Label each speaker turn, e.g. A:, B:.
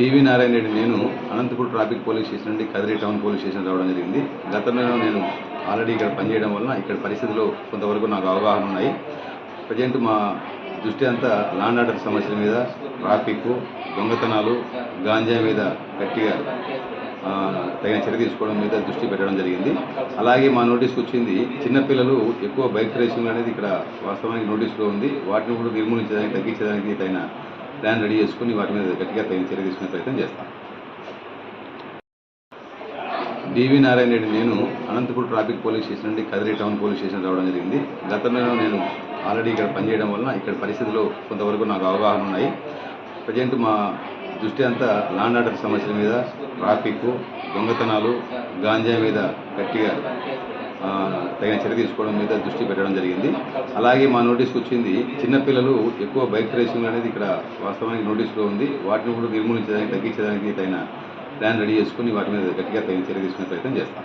A: డివి నారాయణ రెడ్డి నేను Anantapur traffic police station నుండి Kadiri town police station రావడం జరిగింది. గతంలో నేను ఆల్రెడీ ఇక్కడ పనిచేయడం వలన ఇక్కడ పరిస్థితులు కొంతవరకు నాకు అవగాహన ఉన్నాయి. ప్రజెంట్ మా దృష్టి అంతా లాండ్ ఆర్డర్ సమస్యల మీద ట్రాఫిక్ దొంగతనాలు గాంజా మీద గట్టిగా తగిన చర్య తీసుకోవడం మీద దృష్టి పెట్టడం జరిగింది. అలాగే మా నోటీస్కి వచ్చింది చిన్నపిల్లలు ఎక్కువ బైక్ రేసింగ్ అనేది ఇక్కడ వాస్తవానికి నోటీస్లో ఉంది. వాటిని కూడా నిర్మూలించడానికి తగ్గించడానికి తగిన ప్లాన్ రెడీ చేసుకుని వాటి మీద గట్టిగా తగిన చర్య తీసుకునే ప్రయత్నం చేస్తాం. డివి నారాయణ రెడ్డి నేను అనంతపూర్ ట్రాఫిక్ పోలీస్ స్టేషన్ నుండి కదిరి టౌన్ పోలీస్ స్టేషన్ రావడం జరిగింది. గతంలో నేను ఆల్రెడీ ఇక్కడ పనిచేయడం వలన ఇక్కడ పరిస్థితులు కొంతవరకు నాకు అవగాహన ఉన్నాయి. ప్రజెంట్ మా దృష్టి అంతా లాండ్ ఆర్డర్ సమస్యల మీద ట్రాఫిక్ దొంగతనాలు గాంజా మీద గట్టిగా తగిన చర్య తీసుకోవడం మీద దృష్టి పెట్టడం జరిగింది. అలాగే మా నోటీస్కి వచ్చింది చిన్నపిల్లలు ఎక్కువ బైక్ రేసింగ్ అనేది ఇక్కడ వాస్తవానికి నోటీస్లో ఉంది. వాటిని కూడా నిర్మూలించడానికి తగ్గించడానికి తగిన ప్లాన్ రెడీ చేసుకుని వాటి మీద గట్టిగా తగిన చర్య తీసుకునే ప్రయత్నం చేస్తాం.